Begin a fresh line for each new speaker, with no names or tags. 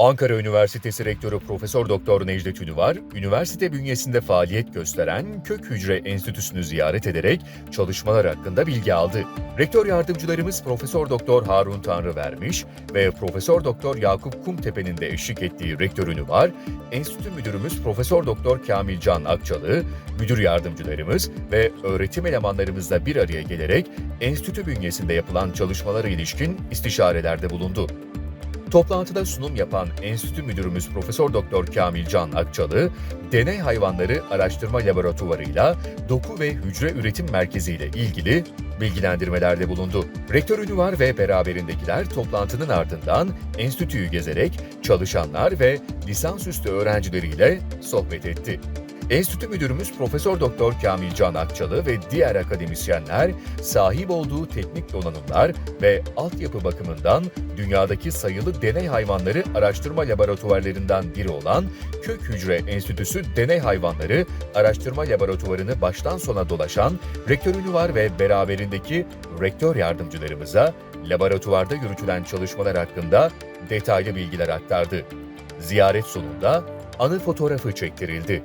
Ankara Üniversitesi Rektörü Profesör Doktor Necdet Ünüvar, üniversite bünyesinde faaliyet gösteren Kök Hücre Enstitüsü'nü ziyaret ederek çalışmalar hakkında bilgi aldı. Rektör yardımcılarımız Profesör Doktor Harun Tanrıvermiş ve Profesör Doktor Yakup Kumtepe'nin de eşlik ettiği Rektör Ünüvar, Enstitü Müdürümüz Profesör Doktor Kamil Can Akçalı, müdür yardımcılarımız ve öğretim elemanlarımızla bir araya gelerek enstitü bünyesinde yapılan çalışmalara ilişkin istişarelerde bulundu. Toplantıda sunum yapan Enstitü Müdürümüz Profesör Doktor Kamil Can Akçalı, Deney Hayvanları Araştırma Laboratuvarı'yla Doku ve Hücre Üretim Merkezi ile ilgili bilgilendirmelerde bulundu. Rektör Ünüvar ve beraberindekiler toplantının ardından enstitüyü gezerek çalışanlar ve lisansüstü öğrencileriyle sohbet etti. Enstitü Müdürümüz Profesör Doktor Kamil Can Akçalı ve diğer akademisyenler sahip olduğu teknik donanımlar ve altyapı bakımından dünyadaki sayılı deney hayvanları araştırma laboratuvarlarından biri olan Kök Hücre Enstitüsü Deney Hayvanları Araştırma Laboratuvarını baştan sona dolaşan Rektör Ünüvar ve beraberindeki rektör yardımcılarımıza laboratuvarda yürütülen çalışmalar hakkında detaylı bilgiler aktardı. Ziyaret sonunda anı fotoğrafı çektirildi.